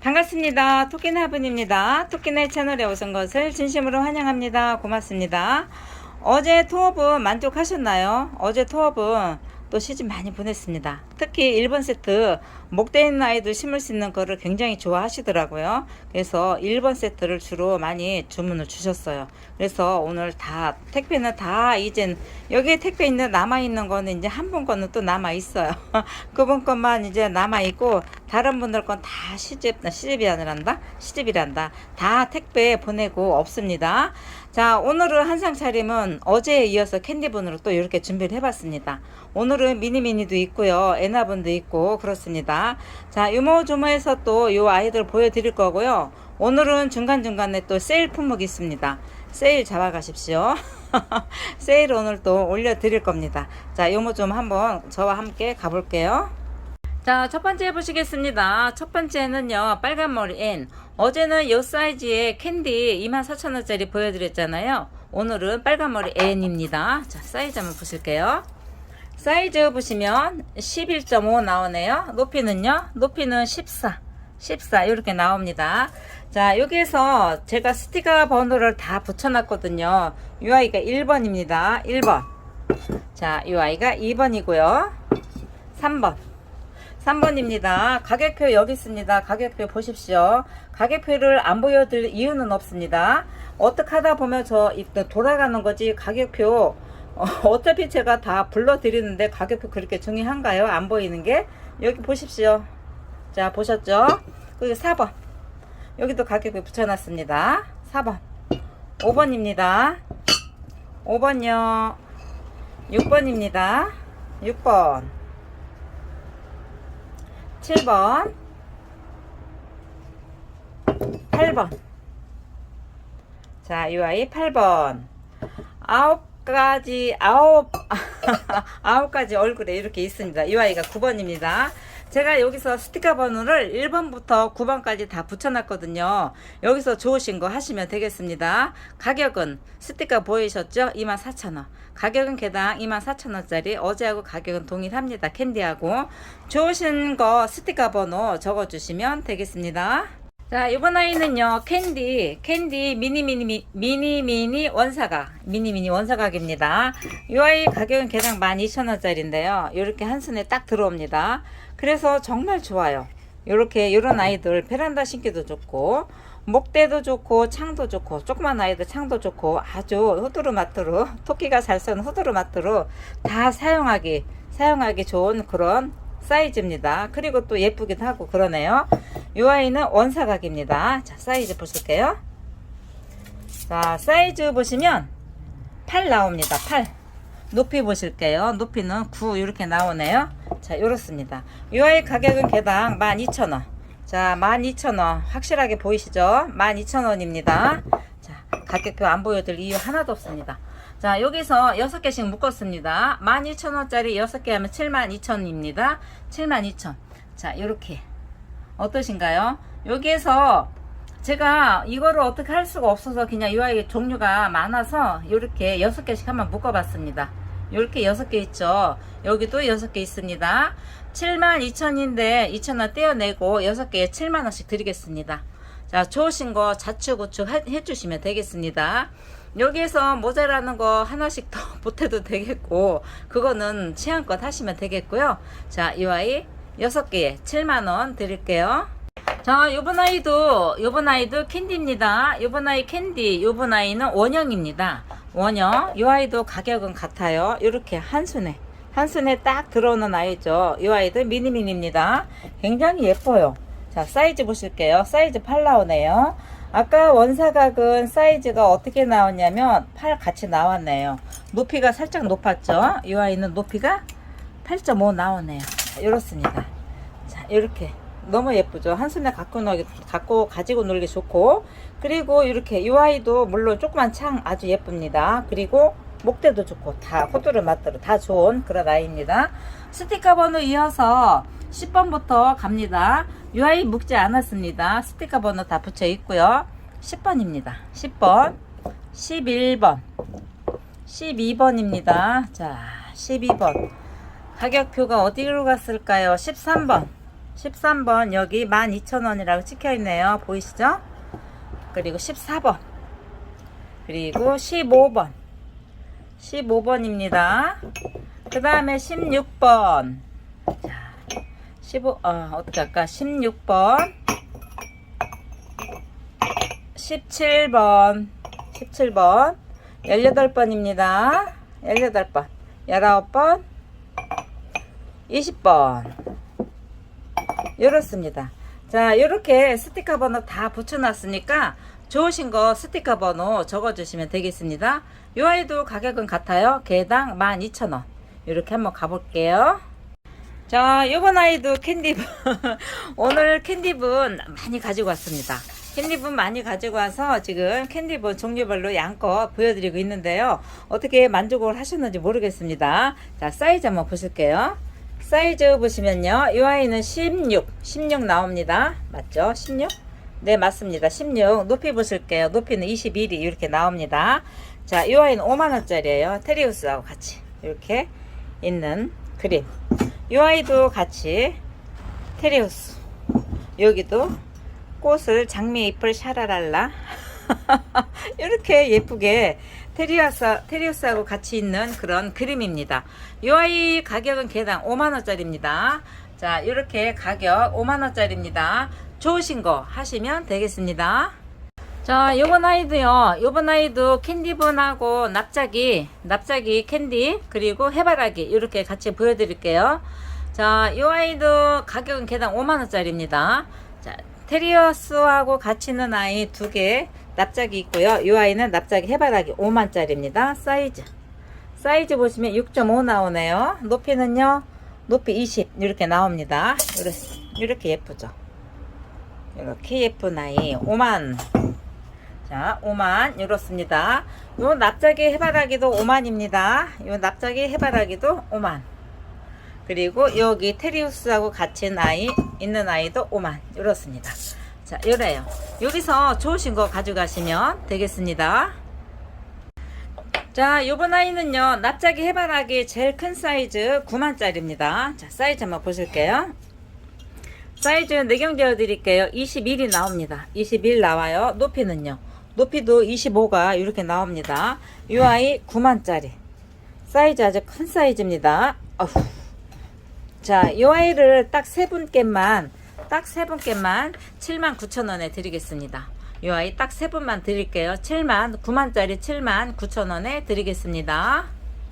반갑습니다. 토끼네 화분입니다. 토끼네 채널에 오신 것을 진심으로 환영합니다. 고맙습니다. 어제 통업은 만족하셨나요? 어제 통업은 또 시즌 많이 보냈습니다. 특히 1번 세트 목대 있는 아이들 심을 수 있는 거를 굉장히 좋아하시더라고요. 그래서 1번 세트를 주로 많이 주문을 주셨어요. 그래서 오늘 다 택배는 다 이젠 여기에 택배 있는 남아 있는 거는 이제 한 분 거는 또 남아 있어요. 그분 것만 이제 남아 있고 다른 분들 건 다 시집 시집이 아니란다 시집이란다 다 택배 보내고 없습니다. 자 오늘은 한상 차림은 어제에 이어서 캔디분으로 또 이렇게 준비를 해봤습니다. 오늘은 미니미니도 있고요 에나분도 있고 그렇습니다. 자 유모조모에서 또 요 아이들 보여드릴 거고요. 오늘은 중간중간에 또 세일 품목이 있습니다. 세일 잡아가십시오. 세일 오늘 또 올려드릴 겁니다. 자 요모 좀 한번 저와 함께 가볼게요. 자, 첫 번째 보시겠습니다. 첫 번째는요, 빨간 머리 N. 어제는 이 사이즈의 캔디 24,000원짜리 보여드렸잖아요. 오늘은 빨간 머리 N입니다. 자, 사이즈 한번 보실게요. 사이즈 보시면 11.5 나오네요. 높이는요, 높이는 14. 14 이렇게 나옵니다. 자 여기에서 제가 스티커 번호를 다 붙여놨거든요. 이 아이가 1번입니다. 1번. 자, 이 아이가 2번이고요. 3번. 3번입니다. 가격표 여기 있습니다. 가격표 보십시오. 가격표를 안 보여드릴 이유는 없습니다. 어떻게 하다 보면 저 돌아가는 거지 가격표 어, 어차피 제가 다 불러드리는데 가격표 그렇게 중요한가요? 안 보이는 게 여기 보십시오. 자 보셨죠? 그리고 4번 여기도 가격표 붙여놨습니다. 4번 5번입니다. 5번요 6번입니다. 6번 7번 8번 자, 이 아이 8번 아홉 가지 아홉 아홉 가지 얼굴에 이렇게 있습니다. 이 아이가 9번입니다. 제가 여기서 스티커 번호를 1번부터 9번까지 다 붙여놨거든요. 여기서 좋으신 거 하시면 되겠습니다. 가격은 스티커 보이셨죠? 24,000원. 가격은 개당 24,000원짜리. 어제하고 가격은 동일합니다. 캔디하고. 좋으신 거 스티커 번호 적어주시면 되겠습니다. 자, 이번 아이는요, 캔디, 캔디 미니 미니 미- 미니 미니 원사각, 미니 미니 원사각입니다. 이 아이 가격은 개당 12,000원짜리인데요. 이렇게 한 손에 딱 들어옵니다. 그래서 정말 좋아요. 이렇게 이런 아이들 베란다 신기도 좋고 목대도 좋고 창도 좋고 조그만 아이들 창도 좋고 아주 후두루마뚜루 토끼가 잘 쓰는 후두루마뚜루 다 사용하기 사용하기 좋은 그런 사이즈입니다. 그리고 또 예쁘기도 하고 그러네요. 이 아이는 원사각입니다. 자, 사이즈 보실게요. 자, 사이즈 보시면 8 나옵니다. 8. 높이 보실게요. 높이는 9 이렇게 나오네요. 자, 이렇습니다. 이 아이 가격은 개당 12,000원. 자, 12,000원. 확실하게 보이시죠? 12,000원입니다. 자, 가격표 안 보여드릴 이유 하나도 없습니다. 자, 여기서 6개씩 묶었습니다. 12,000원짜리 6개 하면 72,000원입니다. 72,000원. 자, 요렇게. 어떠신가요? 여기에서 제가 이거를 어떻게 할 수가 없어서 그냥 이 아이 종류가 많아서 이렇게 6개씩 한번 묶어봤습니다. 이렇게 6개 있죠. 여기도 6개 있습니다. 72,000원인데 2,000원 떼어내고 6개에 7만원씩 드리겠습니다. 자, 좋으신 거 자축 우측 해- 해주시면 되겠습니다. 여기에서 모자라는 거 하나씩 더 보태도 되겠고, 그거는 취향껏 하시면 되겠고요. 자, 이 아이 6개에 7만원 드릴게요. 자, 요번 아이도, 요번 아이도 캔디입니다. 요번 아이 캔디, 요번 아이는 원형입니다. 원형. 요 아이도 가격은 같아요. 이렇게 한 손에, 한 손에 딱 들어오는 아이죠. 요 아이도 미니미니입니다. 굉장히 예뻐요. 자, 사이즈 보실게요. 사이즈 8 나오네요. 아까 원사각은 사이즈가 어떻게 나왔냐면 8 같이 나왔네요. 높이가 살짝 높았죠. 이 아이는 높이가 8.5 나오네요. 자, 이렇습니다. 자, 이렇게 너무 예쁘죠. 한 손에 갖고 놀기, 갖고 가지고 놀기 좋고 그리고 이렇게 이 아이도 물론 조그만 창 아주 예쁩니다. 그리고 목대도 좋고 다 호두를 맞들어 다 좋은 그런 아이입니다. 스티커 번호 이어서 10번부터 갑니다. 이 아이 묶지 않았습니다. 스티커 번호 다 붙여 있고요. 10번입니다. 10번, 11번, 12번입니다. 자, 12번. 가격표가 어디로 갔을까요? 13번. 13번 여기 12,000원이라고 찍혀 있네요. 보이시죠? 그리고 14번. 그리고 15번. 15번입니다. 그 다음에 16번. 자, 15, 어, 어떻게 할까? 16번. 17번. 17번. 18번입니다. 18번. 19번. 20번. 이렇습니다. 자, 이렇게 스티커 번호 다 붙여놨으니까 좋으신 거 스티커 번호 적어주시면 되겠습니다. 이 아이도 가격은 같아요. 개당 12,000원. 이렇게 한번 가볼게요. 자, 이번 아이도 캔디분. 오늘 캔디분 많이 가지고 왔습니다. 캔디분 많이 가지고 와서 지금 캔디분 종류별로 양껏 보여드리고 있는데요. 어떻게 만족을 하셨는지 모르겠습니다. 자, 사이즈 한번 보실게요. 사이즈 보시면요. 이 아이는 16, 16 나옵니다. 맞죠? 16? 네, 맞습니다. 16. 높이 보실게요. 높이는 21이 이렇게 나옵니다. 자, 이 아이는 5만원짜리예요. 테리우스하고 같이 이렇게 있는 그림. 이 아이도 같이 테리우스. 여기도 꽃을 장미 잎을 샤라랄라. 이렇게 예쁘게 테리우스, 테리우스하고 같이 있는 그런 그림입니다. 이 아이 가격은 개당 5만원짜리입니다. 자, 이렇게 가격 5만원짜리입니다. 좋으신 거 하시면 되겠습니다. 자, 요번 아이도요. 요번 아이도 캔디분하고 납작이, 납작이 캔디, 그리고 해바라기 이렇게 같이 보여드릴게요. 자, 요 아이도 가격은 개당 5만원짜리입니다. 자, 테리어스하고 같이 있는 아이 두 개 납작이 있고요. 이 아이는 납작이 해바라기 5만짜리입니다. 사이즈. 사이즈 보시면 6.5 나오네요. 높이는요. 높이 20 이렇게 나옵니다. 이렇게, 예쁘죠. 이렇게 예쁜 아이 5만. 자, 5만 이렇습니다. 요 납작이 해바라기도 5만입니다. 요 납작이 해바라기도 5만. 그리고 여기 테리우스하고 같이 아이 있는 아이도 5만 이렇습니다. 자, 요래요. 여기서 좋으신 거 가져가시면 되겠습니다. 자, 요번 아이는요. 납작이 해바라기 제일 큰 사이즈 9만짜리입니다. 자, 사이즈 한번 보실게요. 사이즈 내경되어 드릴게요. 21이 나옵니다. 21 나와요. 높이는요. 높이도 25가 이렇게 나옵니다. 이 아이 9만짜리. 사이즈 아주 큰 사이즈입니다. 어후. 자, 이 아이를 딱 세 분께만, 딱 세 분께만 7만 9천 원에 드리겠습니다. 이 아이 딱 세 분만 드릴게요. 7만, 9만짜리 7만 9천 원에 드리겠습니다.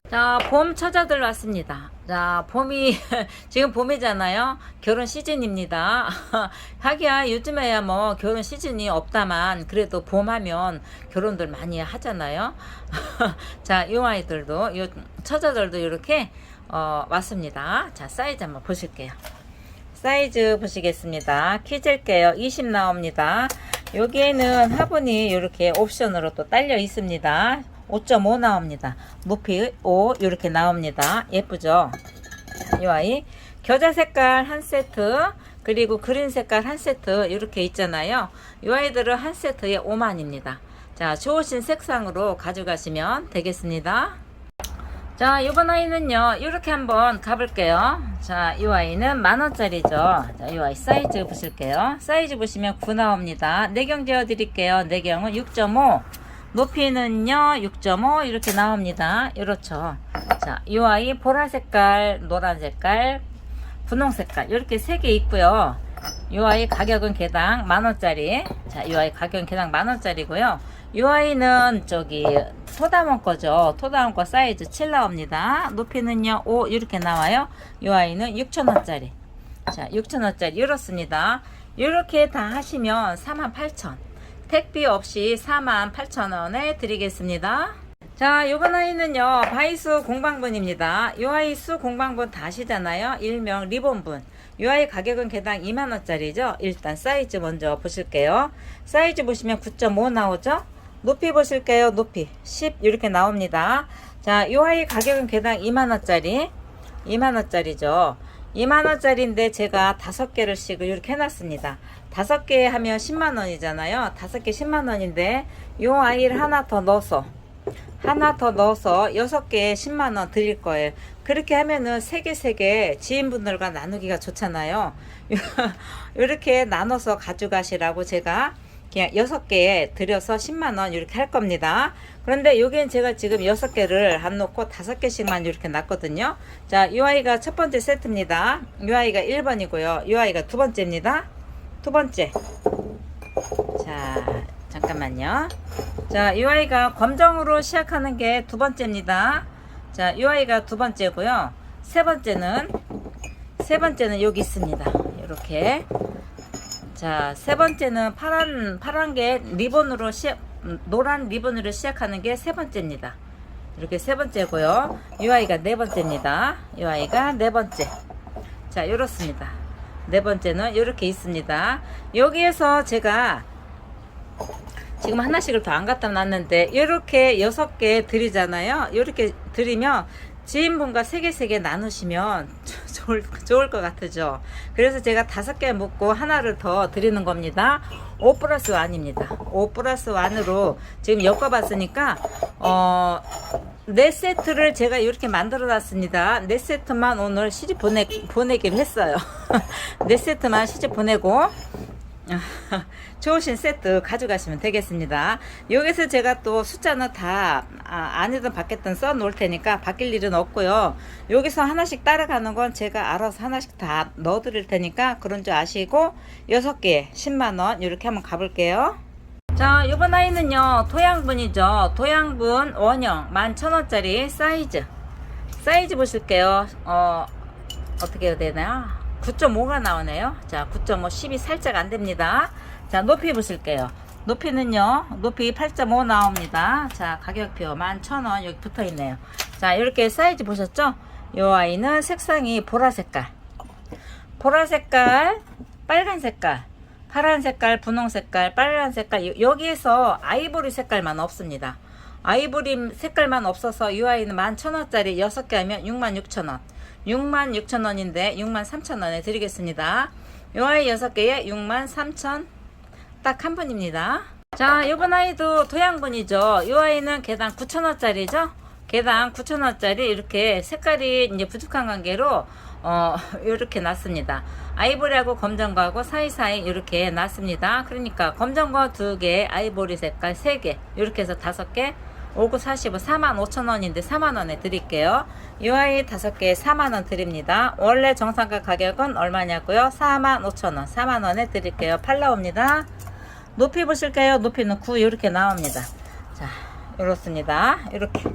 자, 봄 찾아들 왔습니다. 자, 봄이, 지금 봄이잖아요. 결혼 시즌입니다. 하기야, 요즘에야 뭐 결혼 시즌이 없다만, 그래도 봄 하면 결혼들 많이 하잖아요. 자, 요 아이들도, 요 처자들도 이렇게, 어, 왔습니다. 자, 사이즈 한번 보실게요. 사이즈 보시겠습니다. 키 잴게요. 20 나옵니다. 여기에는 화분이 이렇게 옵션으로 또 딸려 있습니다. 5.5 나옵니다. 높이 5 이렇게 나옵니다. 예쁘죠? 이 아이 겨자 색깔 한 세트 그리고 그린 색깔 한 세트 이렇게 있잖아요. 이 아이들은 한 세트에 5만입니다. 자, 좋으신 색상으로 가져가시면 되겠습니다. 자, 이번 아이는요, 이렇게 한번 가볼게요. 자, 이 아이는 만원짜리죠. 자, 이 아이 사이즈 보실게요. 사이즈 보시면 9 나옵니다. 내경 재어 드릴게요. 내경은 6.5. 높이는요, 6.5 이렇게 나옵니다. 이렇죠. 자, 이 아이 보라 색깔, 노란 색깔, 분홍 색깔 이렇게 세 개 있고요. 이 아이 가격은 개당 만원짜리. 자, 이 아이 가격은 개당 만원짜리고요. 이 아이는 저기 토다몬 거죠. 토다몬 거 사이즈 7 나옵니다. 높이는요 5 이렇게 나와요. 이 아이는 6천원짜리. 자 6천원짜리 이렇습니다. 이렇게 다 하시면 48,000. 택비 없이 48,000원에 드리겠습니다. 자, 요번 아이는요, 바이수 공방분입니다. 요 아이 수 공방분 다 아시잖아요. 일명 리본분. 요 아이 가격은 개당 2만원짜리죠. 일단 사이즈 먼저 보실게요. 사이즈 보시면 9.5 나오죠? 높이 보실게요. 높이 10 이렇게 나옵니다. 자, 요 아이 가격은 개당 2만원짜리. 2만원짜리죠. 2만원짜리인데 제가 다섯 개를씩 이렇게 해놨습니다. 다섯 개 하면 10만원이잖아요. 다섯 개 10만원인데 요 아이를 하나 더 넣어서 하나 더 넣어서 여섯 개에 10만 원 드릴 거예요. 그렇게 하면은 세개세개 지인분들과 나누기가 좋잖아요. 이렇게 나눠서 가져가시라고 제가 그냥 여섯 개에 들여서 10만 원 이렇게 할 겁니다. 그런데 여기는 제가 지금 여섯 개를 안 놓고 다섯 개씩만 이렇게 놨거든요. 자, 이 아이가 첫 번째 세트입니다. 이 아이가 1번이고요. 이 아이가 두 번째입니다. 두 번째. 자, 잠깐만요. 자, 이 아이가 검정으로 시작하는 게 두 번째입니다. 자, 이 아이가 두 번째고요. 세 번째는 세 번째는 여기 있습니다. 이렇게. 자, 세 번째는 파란 파란 게 리본으로 시작 음, 노란 리본으로 시작하는 게 세 번째입니다. 이렇게 세 번째고요. 이 아이가 네 번째입니다. 이 아이가 네 번째. 자, 이렇습니다. 네 번째는 이렇게 있습니다. 여기에서 제가 지금 하나씩을 더 안 갖다 놨는데 이렇게 여섯 개 드리잖아요. 이렇게 드리면 지인분과 세 개 세 개 나누시면 좋을, 좋을 것 같으죠. 그래서 제가 다섯 개 묶고 하나를 더 드리는 겁니다. 5 플러스 1입니다. 5 플러스 1으로 지금 엮어봤으니까 어, 네 세트를 제가 이렇게 만들어 놨습니다. 네 세트만 오늘 시집 보내, 보내기로 했어요. 네 세트만 시집 보내고 좋으신 세트 가져가시면 되겠습니다. 여기서 제가 또 숫자는 다 아, 안에든 밖에든 써 놓을 테니까 바뀔 일은 없고요. 여기서 하나씩 따라가는 건 제가 알아서 하나씩 다 넣어 드릴 테니까 그런 줄 아시고 6개 10만원 이렇게 한번 가볼게요. 자, 이번 아이는요, 도양분이죠. 도양분 원형 11,000원짜리 사이즈. 사이즈 보실게요. 어, 어떻게 해야 되나? 9.5가 나오네요. 자, 9.5, 10이 살짝 안 됩니다. 자, 높이 보실게요. 높이는요, 높이 8.5 나옵니다. 자, 가격표 11,000원 여기 붙어 있네요. 자, 이렇게 사이즈 보셨죠? 이 아이는 색상이 보라 색깔. 보라 색깔, 빨간 색깔, 파란 색깔, 분홍 색깔, 빨간 색깔, 여- 여기에서 아이보리 색깔만 없습니다. 아이보리 색깔만 없어서 이 아이는 11,000원짜리 6개 하면 66,000원. 66,000원인데 63,000원에 드리겠습니다. 이 아이 6개에 63,000 딱 한 분입니다. 자, 이번 아이도 도양분이죠. 이 아이는 개당 9,000원짜리죠. 개당 9,000원짜리 이렇게 색깔이 이제 부족한 관계로 어, 이렇게 놨습니다. 아이보리하고 검정거하고 사이사이 이렇게 놨습니다. 그러니까 검정거 2개, 아이보리 색깔 3개, 이렇게 해서 5개, 5, 9, 45, 4만 5천 원인데 4만 원에 드릴게요. 이 아이 5개에 4만 원 드립니다. 원래 정상가 가격은 얼마냐고요? 4만 5천 원, 4만 원에 드릴게요. 팔 나옵니다. 높이 보실까요? 높이는 9 이렇게 나옵니다. 자, 이렇습니다. 이렇게.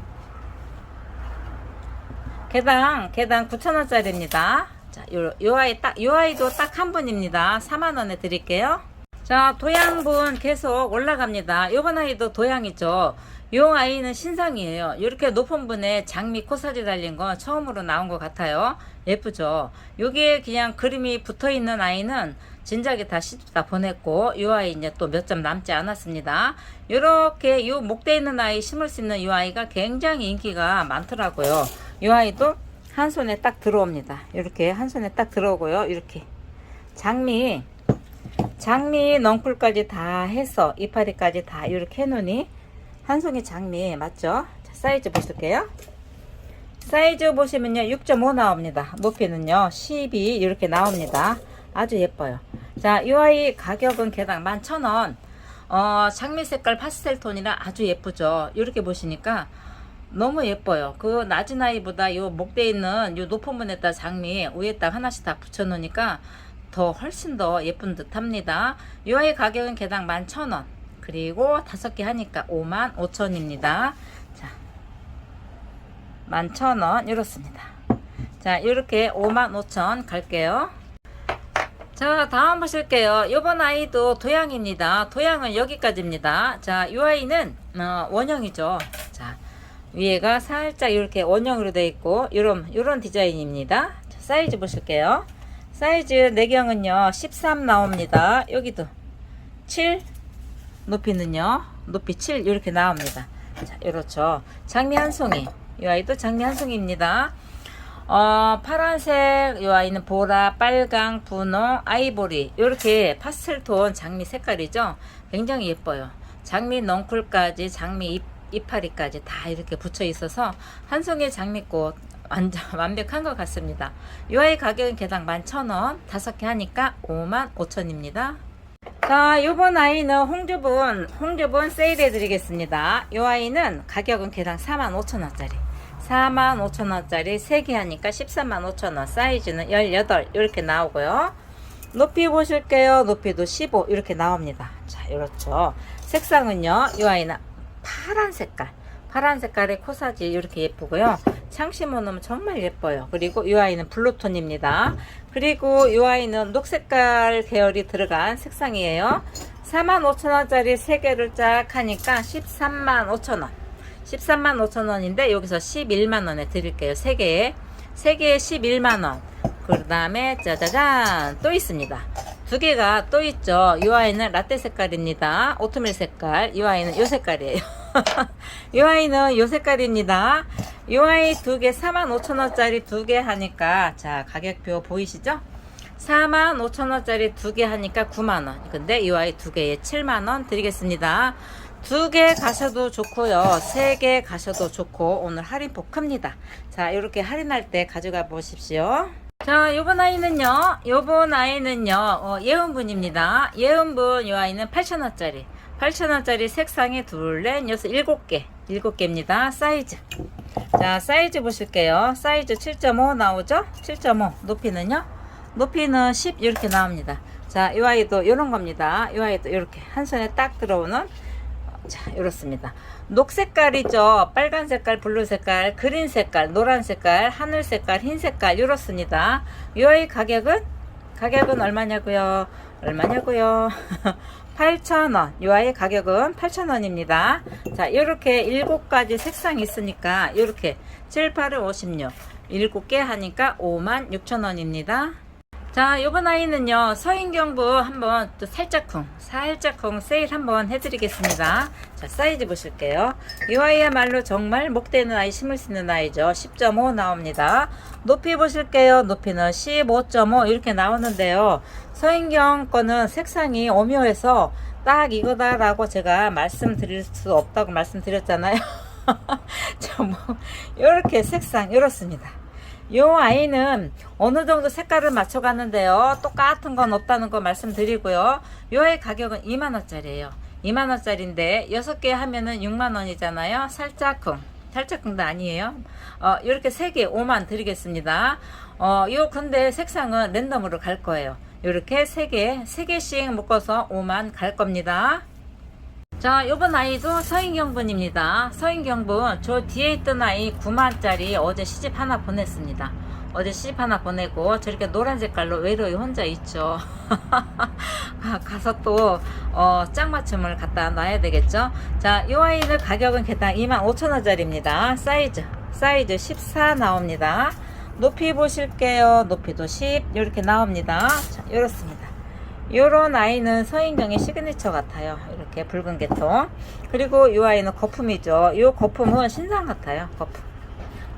개당 개당 9,000원짜리입니다. 자, 요, 요 아이 딱, 요 아이도 딱 한 분입니다. 4만원에 드릴게요. 자, 도양분 계속 올라갑니다. 요번 아이도 도양이죠. 요 아이는 신상이에요. 이렇게 높은 분에 장미 코사지 달린 거 처음으로 나온 것 같아요. 예쁘죠? 요게 그냥 그림이 붙어 있는 아이는 진작에 다 시집 다 보냈고 요 아이 이제 또 몇 점 남지 않았습니다. 요렇게 요 목대 있는 아이 심을 수 있는 요 아이가 굉장히 인기가 많더라고요. 요 아이도 한 손에 딱 들어옵니다. 이렇게 한 손에 딱 들어오고요. 이렇게 장미 장미 넝쿨까지 다 해서 이파리까지 다 이렇게 해놓으니 한 송이 장미 맞죠? 자, 사이즈 보실게요. 사이즈 보시면요 6.5 나옵니다. 높이는요 12 이렇게 나옵니다. 아주 예뻐요. 자, 이 아이 가격은 개당 11,000원. 어, 장미 색깔 파스텔 톤이라 아주 예쁘죠. 이렇게 보시니까 너무 예뻐요. 그 낮은 아이보다 요 목대 있는 요 높은 분에다 장미 위에다 하나씩 다 붙여 놓으니까 더 훨씬 더 예쁜 듯 합니다. 이 아이 가격은 개당 11,000원. 그리고 다섯 개 하니까 5만 5천입니다. 자, 11,000원 이렇습니다. 자, 이렇게 5만 5천 갈게요. 자, 다음 보실게요. 이번 아이도 도양입니다. 도양은 여기까지입니다. 자, 이 아이는 어, 원형이죠. 자, 위에가 살짝 이렇게 원형으로 되어 있고 이런 이런 디자인입니다. 자, 사이즈 보실게요. 사이즈 내경은요 13 나옵니다. 여기도 7 높이는요 높이 7 이렇게 나옵니다. 자, 이렇죠. 장미 한 송이. 이 아이도 장미 한 송이입니다. 어, 파란색, 이 아이는 보라, 빨강, 분홍, 아이보리, 이렇게 파스텔 톤 장미 색깔이죠. 굉장히 예뻐요. 장미 넝쿨까지 장미 잎 이파리까지 다 이렇게 붙여 있어서 한 송이 장미꽃 완전 완벽한 것 같습니다. 이 아이 가격은 개당 11,000원, 다섯 개 하니까 55,000원입니다. 자, 요번 아이는 홍주분, 홍주분 세일해 드리겠습니다. 이 아이는 가격은 개당 45,000원짜리. 45,000원짜리 3개 하니까 135,000원. 사이즈는 18 이렇게 나오고요. 높이 보실게요. 높이도 15 이렇게 나옵니다. 자, 이렇죠. 색상은요. 이 아이는 파란 색깔. 파란 색깔의 코사지 이렇게 예쁘고요. 놓으면 정말 예뻐요. 그리고 이 아이는 블루톤입니다. 그리고 이 아이는 녹색깔 계열이 들어간 색상이에요. 45,000원짜리 3개를 쫙 하니까 13만 5천원. 13만 5천원인데 여기서 11만원에 드릴게요. 3개에. 3개에 11만원. 그 다음에 짜자잔 또 있습니다. 두 개가 또 있죠. 이 아이는 라떼 색깔입니다. 오트밀 색깔. 이 아이는 요 색깔이에요. 이 아이는 요 색깔입니다. 이 아이 두 개 45,000원짜리 두 개 하니까 자 가격표 보이시죠? 45,000원짜리 두 개 하니까 9만원. 근데 이 아이 두 개에 7만원 드리겠습니다. 두 개 가셔도 좋고요. 세 개 가셔도 좋고 오늘 할인폭 큽니다. 자 이렇게 할인할 때 가져가 보십시오. 자, 요번 아이는요, 요번 아이는요, 어, 예은분입니다. 예은분, 요 아이는 8,000원짜리. 8,000원짜리 색상이 둘, 넷, 여섯, 일곱 개. 일곱 개입니다. 사이즈. 자, 사이즈 보실게요. 사이즈 7.5 나오죠? 7.5. 높이는요? 높이는 10 이렇게 나옵니다. 자, 요 아이도 요런 겁니다. 요 아이도 이렇게 한 손에 딱 들어오는 자, 이렇습니다. 녹 색깔이죠. 빨간 색깔, 블루 색깔, 그린 색깔, 노란 색깔, 하늘 색깔, 흰 색깔 이렇습니다. 이 아이 가격은 가격은 얼마냐고요? 얼마냐고요? 8,000원. 이 아이 가격은 8,000원입니다. 자, 이렇게 7가지 색상이 있으니까 이렇게 7, 8, 56 7개 하니까 56,000원입니다. 자, 요번 아이는요, 서인경부 한번 또 살짝쿵, 살짝쿵 세일 한번 해드리겠습니다. 자, 사이즈 보실게요. 이 아이야말로 정말 목대는 아이 심을 수 있는 아이죠. 10.5 나옵니다. 높이 보실게요. 높이는 15.5 이렇게 나오는데요. 서인경 거는 색상이 오묘해서 딱 이거다라고 제가 말씀드릴 수 없다고 말씀드렸잖아요. 자, 뭐, 요렇게 색상, 이렇습니다. 요 아이는 어느 정도 색깔을 맞춰 갔는데요. 똑같은 건 없다는 거 말씀드리고요. 요 아이 가격은 2만원짜리예요. 2만원짜리인데 6개 하면은 6만원이잖아요. 살짝쿵. 살짝쿵도 아니에요. 어, 요렇게 3개 5만 드리겠습니다. 어, 요 근데 색상은 랜덤으로 갈 거예요. 요렇게 3개, 3개씩 묶어서 5만 갈 겁니다. 자, 요번 아이도 서인경분입니다. 서인경분, 저 뒤에 있던 아이 9만짜리 어제 시집 하나 보냈습니다. 어제 시집 하나 보내고 저렇게 노란 색깔로 외로이 혼자 있죠. 가- 가서 또, 어, 짝맞춤을 갖다 놔야 되겠죠. 자, 요 아이는 가격은 개당 25,000원짜리입니다. 사이즈, 사이즈 14 나옵니다. 높이 보실게요. 높이도 10, 이렇게 나옵니다. 자, 이렇습니다. 요런 아이는 서인경의 시그니처 같아요. 이렇게 붉은 계통. 그리고 이 아이는 거품이죠. 이 거품은 신상 같아요. 거품.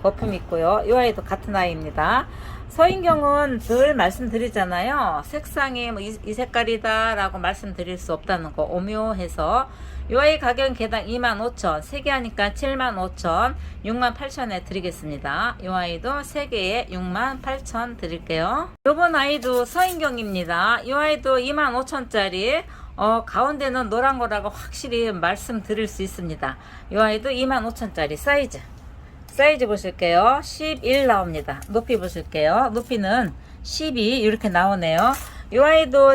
거품 있고요. 이 아이도 같은 아이입니다. 서인경은 늘 말씀드리잖아요. 색상이 뭐 이, 이 색깔이다라고 말씀드릴 수 없다는 거 오묘해서 이 아이 가격은 개당 25,000, 3개 하니까 75,000, 68,000에 드리겠습니다. 이 아이도 3개에 68,000 드릴게요. 요번 아이도 서인경입니다. 이 아이도 25,000짜리 어, 가운데는 노란 거라고 확실히 말씀드릴 수 있습니다. 이 아이도 25,000짜리 사이즈. 사이즈 보실게요. 11 나옵니다. 높이 보실게요. 높이는 12 이렇게 나오네요. 이 아이도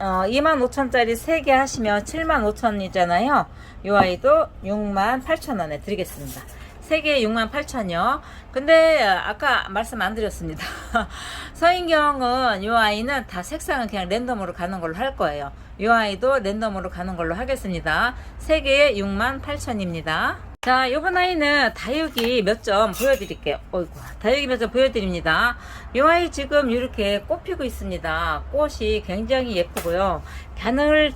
어, 25,000짜리 3개 하시면 75,000이잖아요. 이 아이도 68,000원에 드리겠습니다. 3개에 68,000이요. 근데 아까 말씀 안 드렸습니다. 서인경은 이 아이는 다 색상은 그냥 랜덤으로 가는 걸로 할 거예요. 이 아이도 랜덤으로 가는 걸로 하겠습니다. 3개에 68,000입니다. 자, 요번 아이는 다육이 몇 점 보여드릴게요. 어이구, 다육이 몇 점 보여드립니다. 요 아이 지금 이렇게 꽃 피고 있습니다. 꽃이 굉장히 예쁘고요. 갸늘,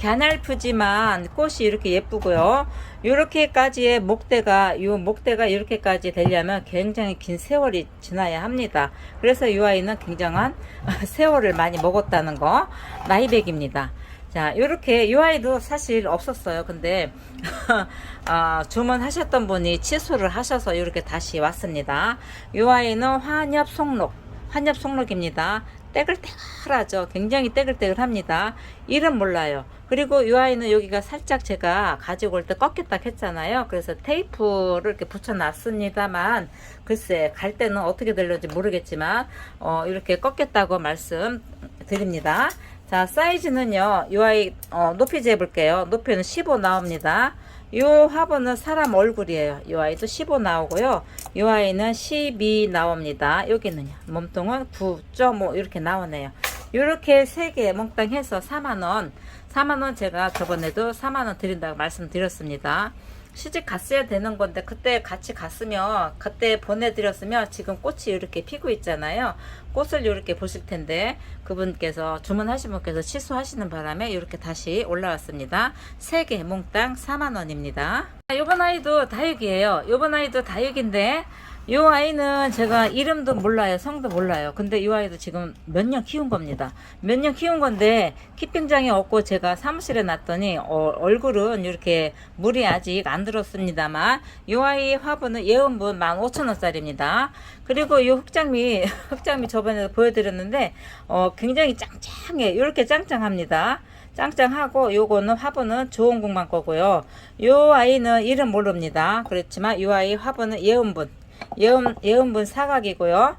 갸날프지만 꽃이 이렇게 예쁘고요. 요렇게까지의 목대가, 요 목대가 이렇게까지 되려면 굉장히 긴 세월이 지나야 합니다. 그래서 이 아이는 굉장한 세월을 많이 먹었다는 거, 나이백입니다. 자, 요렇게 이 아이도 사실 없었어요. 근데 아, 주문하셨던 분이 취소를 하셔서 이렇게 다시 왔습니다. 이 아이는 환엽 속록, 환엽 속록입니다. 떼글떼글하죠. 굉장히 떼글떼글합니다. 이름 몰라요. 그리고 이 아이는 여기가 살짝 제가 가지고 올 때 꺾였다 했잖아요. 그래서 테이프를 이렇게 붙여놨습니다만 글쎄 갈 때는 어떻게 될는지 모르겠지만 어, 이렇게 꺾였다고 말씀드립니다. 자 사이즈는요 이 아이 어, 높이 재볼게요. 높이는 15 나옵니다. 이 화분은 사람 얼굴이에요. 이 아이도 15 나오고요. 이 아이는 12 나옵니다. 여기는요. 몸통은 9.5 이렇게 나오네요. 이렇게 3개 몽땅 해서 4만원. 4만원 제가 저번에도 4만원 드린다고 말씀드렸습니다. 시집 갔어야 되는 건데 그때 같이 갔으면 그때 보내드렸으면 지금 꽃이 이렇게 피고 있잖아요. 꽃을 이렇게 보실 텐데 그분께서 주문하신 분께서 취소하시는 바람에 이렇게 다시 올라왔습니다. 3개 몽땅 4만 원입니다. 요번 아이도 다육이에요. 요번 아이도 다육인데 요 아이는 제가 이름도 몰라요. 성도 몰라요. 근데 이 아이도 지금 몇 년 키운 겁니다. 몇 년 키운 건데 키핑장이 없고 제가 사무실에 놨더니 어, 얼굴은 이렇게 물이 아직 안 들었습니다만 이 아이 화분은 예은분 15,000원짜리입니다. 그리고 이 흑장미 흑장미 저번에 보여드렸는데 어, 굉장히 짱짱해. 이렇게 짱짱합니다. 짱짱하고 요거는 화분은 좋은 공만 거고요. 요 아이는 이름 모릅니다. 그렇지만 요 아이 화분은 예은분 예음, 예음분 사각이고요.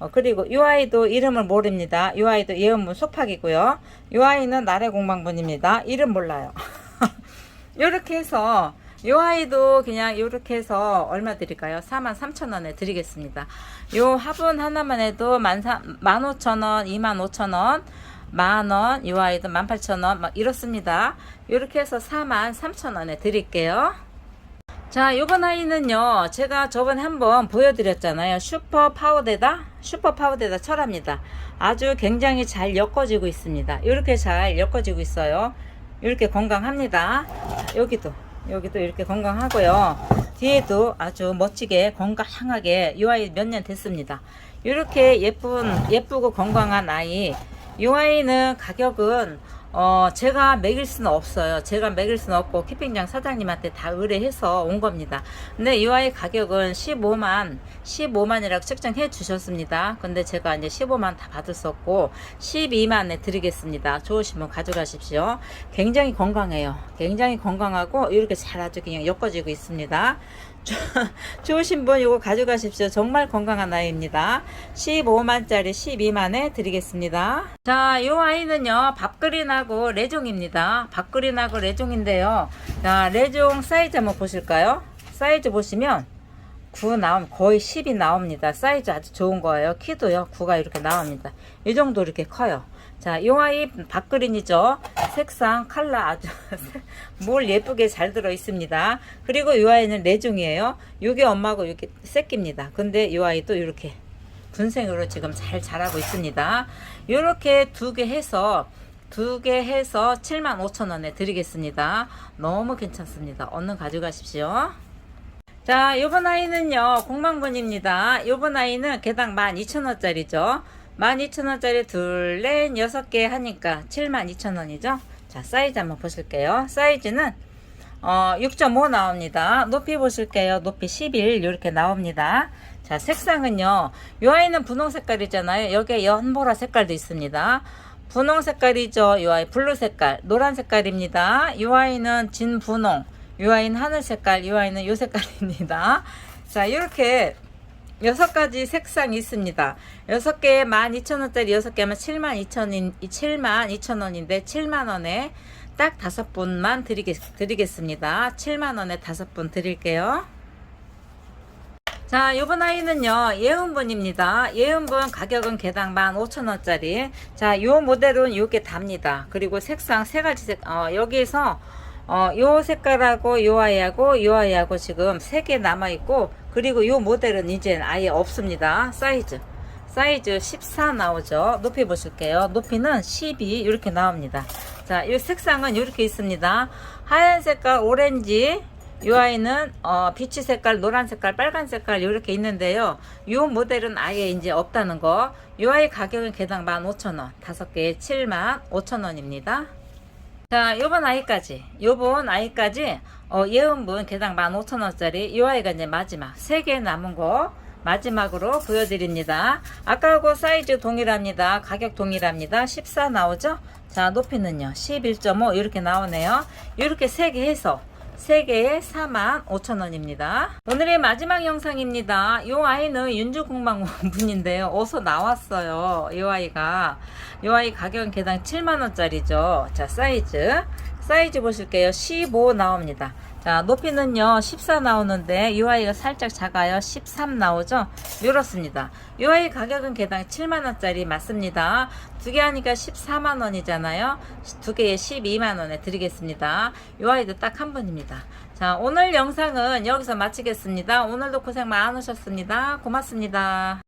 어, 그리고 이 아이도 이름을 모릅니다. 이 아이도 예음분 소팍이고요. 이 아이는 나래 공방분입니다. 이름 몰라요. 이렇게 해서 이 아이도 그냥 이렇게 해서 얼마 드릴까요? 43,000원에 드리겠습니다. 이 화분 하나만 해도 15,000원, 25,000원, 만원, 이 아이도 18,000원 막 이렇습니다. 이렇게 해서 43,000원에 드릴게요. 자, 요번 아이는요, 제가 저번에 한번 보여드렸잖아요. 슈퍼 파우데다, 슈퍼 파우데다 철합니다. 아주 굉장히 잘 엮어지고 있습니다. 이렇게 잘 엮어지고 있어요. 이렇게 건강합니다. 여기도, 여기도 이렇게 건강하고요. 뒤에도 아주 멋지게 건강하게 이 아이 몇 년 됐습니다. 이렇게 예쁜, 예쁘고 건강한 아이. 이 아이는 가격은 어, 제가 매길 수는 없어요. 제가 매길 수는 없고, 키핑장 사장님한테 다 의뢰해서 온 겁니다. 근데 이 아이 가격은 15만, 15만이라고 책정해 주셨습니다. 근데 제가 이제 15만 다 받을 수 없고, 12만에 드리겠습니다. 좋으시면 가져가십시오. 굉장히 건강해요. 굉장히 건강하고, 이렇게 잘 아주 그냥 엮어지고 있습니다. 좋으신 분 이거 가져가십시오. 정말 건강한 아이입니다. 15만짜리 12만에 드리겠습니다. 자, 이 아이는요, 밥그린하고 레종입니다. 밥그린하고 레종인데요. 자, 레종 사이즈 한번 보실까요? 사이즈 보시면 9 나오면 거의 10이 나옵니다. 사이즈 아주 좋은 거예요. 키도요, 9가 이렇게 나옵니다. 이 정도 이렇게 커요. 자, 이 아이 밥그린이죠. 색상, 컬러 아주 뭘 예쁘게 잘 들어 있습니다. 그리고 이 아이는 내종이에요. 요게 엄마고 이렇게 새끼입니다. 근데 이 아이도 이렇게 군생으로 지금 잘 자라고 있습니다. 이렇게 두 개 해서 두 개 해서 75,000원에 드리겠습니다. 너무 괜찮습니다. 얼른 가져가십시오. 자, 요번 아이는요, 공방분입니다. 요번 아이는 개당 12,000원짜리죠. 12,000원짜리 둘, 넷, 여섯 개 하니까 72,000원이죠. 자, 사이즈 한번 보실게요. 사이즈는 어, 6.5 나옵니다. 높이 보실게요. 높이 11 이렇게 나옵니다. 자, 색상은요. 요 아이는 분홍 색깔이잖아요. 여기에 연보라 색깔도 있습니다. 분홍 색깔이죠. 요 아이 블루 색깔, 노란 색깔입니다. 요 아이는 진분홍, 요 아이는 하늘 색깔, 요 아이는 요 색깔입니다. 자, 이렇게 여섯 가지 색상이 있습니다. 여섯 개에 12,000원짜리 여섯 개면 72,000원, 72,000원인데 7만원에 딱 다섯 분만 드리겠, 드리겠습니다. 7만원에 다섯 분 드릴게요. 자, 요번 아이는요, 예은분입니다. 예은분 가격은 개당 15,000원짜리. 자, 요 모델은 요게 답니다. 그리고 색상 세 가지 색, 어, 여기에서 어, 요 색깔하고 요 아이하고 요 아이하고 지금 세 개 남아있고, 그리고 요 모델은 이제 아예 없습니다. 사이즈. 사이즈 14 나오죠. 높이 보실게요. 높이는 12 이렇게 나옵니다. 자, 이 색상은 이렇게 있습니다. 하얀 색깔, 오렌지, 이 아이는 어, 비치 색깔, 노란 색깔, 빨간 색깔 이렇게 있는데요. 이 모델은 아예 이제 없다는 거. 이 아이 가격은 개당 15,000원, 다섯 개에 7만 5천원입니다. 자, 요번 아이까지, 요번 아이까지, 어, 예은분 개당 15,000원짜리, 이 아이가 이제 마지막, 3개 남은 거, 마지막으로 보여드립니다. 아까하고 사이즈 동일합니다. 가격 동일합니다. 14 나오죠? 자, 높이는요, 11.5 이렇게 나오네요. 이렇게 3개 해서, 3개에 45,000원입니다. 오늘의 마지막 영상입니다. 이 아이는 윤주공방 분인데요. 어서 나왔어요. 이 아이가. 이 아이 가격은 개당 7만원짜리죠. 자, 사이즈. 사이즈 보실게요. 15 나옵니다. 자, 높이는요, 14 나오는데, 이 아이가 살짝 작아요. 13 나오죠? 이렇습니다. 이 아이 가격은 개당 7만원짜리 맞습니다. 두 개 하니까 14만원이잖아요. 두 개에 12만원에 드리겠습니다. 이 아이도 딱한 번입니다. 자, 오늘 영상은 여기서 마치겠습니다. 오늘도 고생 많으셨습니다. 고맙습니다.